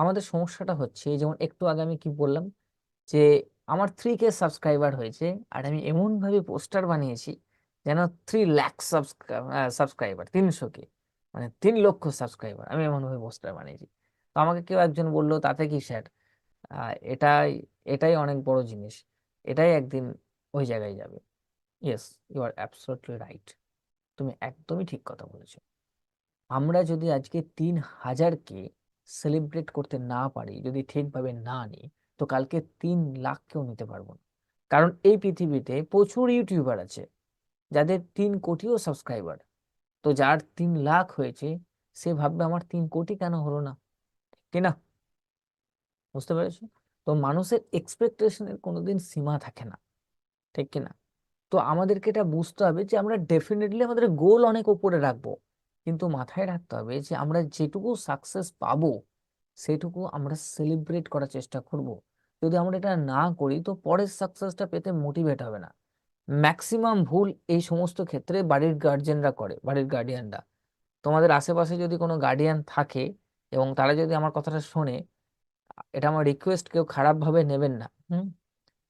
আমাদের সমস্যাটা হচ্ছে যেমন একটু আগে আমি কি বললাম যে, আমার থ্রি কে সাবস্ক্রাইবার হয়েছে আর আমি এমনভাবে পোস্টার বানিয়েছি যেন থ্রি লাখ সাবস্ক্রাইবার তিনশো কে মানে তিন লক্ষ সাবস্ক্রাইবার আমি এমনভাবে পোস্টার বানিয়েছি। তো আমাকে কেউ একজন বলল, তাতে কি স্যার এটাই এটাই অনেক বড় জিনিস, এটাই একদিন ওই জায়গায় যাবে। Yes you are absolutely right তুমি একদমই ঠিক কথা বলেছ। আমরা যদি আজকে তিন হাজারকে সেলিব্রেট করতে না পারি, যদি ঠিকভাবে না নিই, তো কালকে তিন লাখকেও নিতে পারব না। কারণ এই পৃথিবীতে প্রচুর ইউটিউবার আছে, যাদের তিন কোটিও সাবস্ক্রাইবার তো যার তিন লাখ হয়েছে, সে ভাববে, আমার তিন কোটি কেন হলো না? ঠিক না? বুঝতে পেরেছ? তো মানুষের এক্সপেকটেশনের কোনোদিন সীমা থাকে না, ঠিক কিনা? তো আমাদেরকে এটা বুঝতে হবে যে আমরা ডেফিনেটলি আমাদের গোল অনেক উপরে রাখব। কিন্তু মাথায় রাখতে হবে যে আমরা যেটুকু সাকসেস পাবো, সেটুকু আমরা সেলিব্রেট করার চেষ্টা করব। যদি আমরা এটা না করি, তো পরের সাকসেসটা পেতে মোটিভেট হবে না। ম্যাক্সিমাম ভুল এই সমস্ত ক্ষেত্রে বাড়ির গার্জেনরা করে, বাড়ির গার্ডিয়ানরা তোমাদের আশেপাশে যদি কোনো গার্ডিয়ান থাকে এবং তারা যদি আমার কথাটা শোনে, এটা আমার রিকোয়েস্ট কেউ খারাপভাবে নেবেন না, হুম?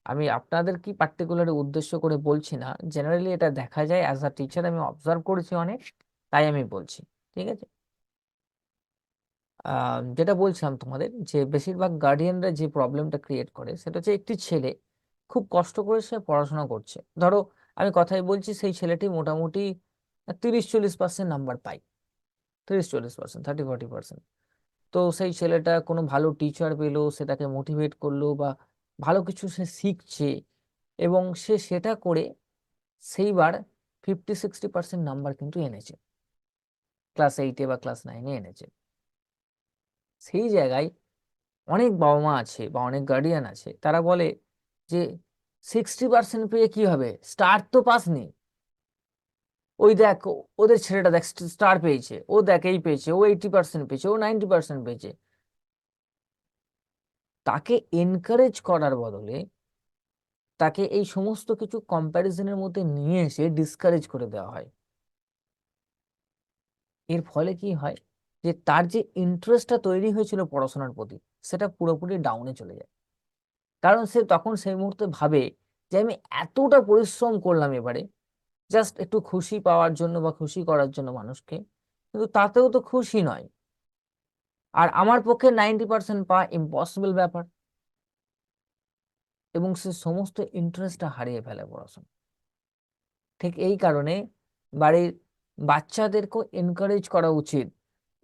আমি আপনাদের কি পার্টিকুলার উদ্দেশ্য করে বলছি না? জেনারেলি এটা দেখা যায় অ্যাজ আ টিচার আমি অবজার্ভ করেছি অনেক। তাই আমি বলছি, ঠিক আছে? যেটা বলছিলাম তোমাদের যে বেশিরভাগ গার্ডিয়ানরা যে প্রবলেমটা ক্রিয়েট করে সেটা হচ্ছে একটি ছেলে খুব কষ্ট করে সে পড়াশোনা করছে। ধরো আমি কথাই বলছি সেই ছেলেটি মোটামুটি তিরিশ চল্লিশ পার্সেন্ট নাম্বার পায়। তিরিশ চল্লিশ পার্সেন্ট থার্টি ফর্টি পার্সেন্ট তো সেই ছেলেটা কোনো ভালো টিচার পেল, সেটাকে মোটিভেট করল বা ভালো কিছু সে শিখছে এবং সে সেটা করে সেইবার ফিফটি সিক্সটি পার্সেন্ট নাম্বার কিন্তু এনেছে। ক্লাস এইটে বা ক্লাস নাইনে এনেছে। সেই জায়গায় অনেক বাবা মা আছে বা অনেক গার্ডিয়ান আছে, তারা বলে যে সিক্সটি পার্সেন্ট পেয়ে কি হবে? স্টার তো পাসনি ওই দেখ, ওদের ছেলেটা দেখ স্টার পেয়েছে, ও দেখ এই পেয়েছে, ও এইটি পার্সেন্ট পেয়েছে, ও নাইনটি পার্সেন্ট পেয়েছে। তাকে এনকারেজ করার বদলে তাকে এই সমস্ত কিছু কম্প্যারিজনের মধ্যে নিয়ে এসে ডিসকারেজ করে দেওয়া হয়। এর ফলে কি হয় যে তার যে ইন্টারেস্টটা তৈরি হয়েছিল পড়াশোনার প্রতি, সেটা পুরোপুরি ডাউনে চলে যায়। কারণ সে তখন সেই মুহূর্তে ভাবে যে আমি এতটা পরিশ্রম করলাম এবারে জাস্ট একটু খুশি পাওয়ার জন্য বা খুশি করার জন্য মানুষকে, কিন্তু তাতেও তো খুশি নয়। আর আমার পক্ষে নাইনটি পার্সেন্ট পাওয়া ইম্পসিবল ব্যাপার। এবং সে সমস্ত ইন্টারেস্টটা হারিয়ে ফেলে পড়াশোনা ঠিক এই কারণে বাড়ির বাচ্চাদেরকেও এনকারেজ করা উচিত।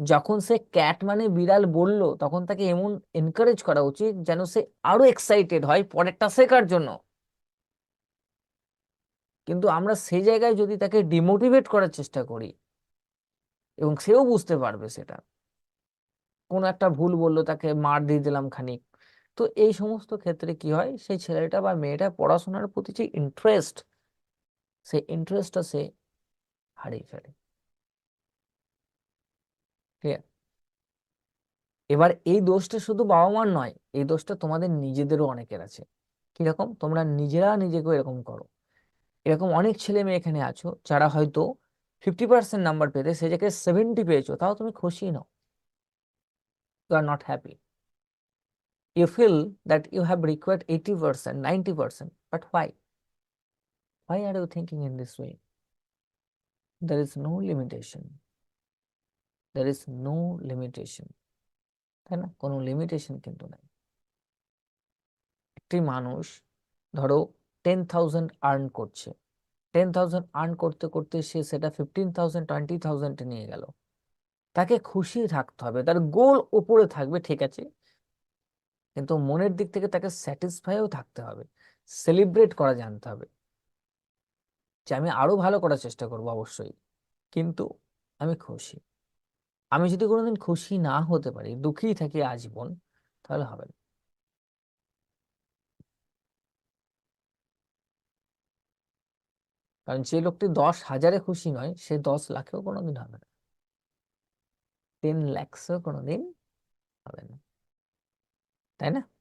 যখন সে ক্যাট মানে বিড়াল বলল, তখন তাকে এমন এনকারেজ করা উচিত যেন সে আরও এক্সাইটেড হয় পরেরটা শেখার জন্য। কিন্তু আমরা সেই জায়গায় যদি তাকে ডিমোটিভেট করার চেষ্টা করি, এবং সেও বুঝতে পারবে সেটা। কোনো একটা ভুল বলল, তাকে মার দিয়ে দিলাম খানিক। তো এই সমস্ত ক্ষেত্রে কি হয়? সেই ছেলেটা বা মেয়েটা পড়াশোনার প্রতি যে ইন্টারেস্ট সেই ইন্টারেস্টটা সে হারিয়ে ফেলে। ক্লিয়ার এবার এই দোষটা শুধু বাবা মার নয় এই দোষটা তোমাদের নিজেদেরও অনেকের আছে। কীরকম? তোমরা নিজেরা নিজেকে এরকম করো। এরকম অনেক ছেলে মেয়ে এখানে আছো যারা হয়তো ফিফটি পার্সেন্ট নাম্বার পেতে সে জায়গায় সেভেন্টি পেয়েছ তাও তুমি খুশি নও। You are not happy you feel that you have required 80%, 90%, but why? Why are you thinking in this way? There is no limitation. There is no limitation. তাই না? কোনো limitation কিন্তু নাই। একটি মানুষ, ধরো টেন থাউজেন্ড আর্ন করছে। Ten thousand earn করতে করতে সে সেটা ফিফটিন থাউজেন্ড টোয়েন্টি থাউজেন্ডে নিয়ে গেল। তাকে খুশি থাকতে হবে। তার গোল উপরে থাকবে, ঠিক আছে? কিন্তু মনের দিক থেকে তাকে স্যাটিসফাইও থাকতে হবে। সেলিব্রেট করা জানতে হবে। যে আমি আরও ভালো করার চেষ্টা করব অবশ্যই। কিন্তু আমি খুশি। আমি যদি কোনোদিন খুশি না হতে পারি দুঃখী থাকি আজীবন, তাহলে হবে না। কারণ যে লোকটি দশ হাজারে খুশি নয়, সে দশ লাখেও কোনোদিন হবে না। টেন ল্যাক্সেও কোনোদিন হবে না। তাই না?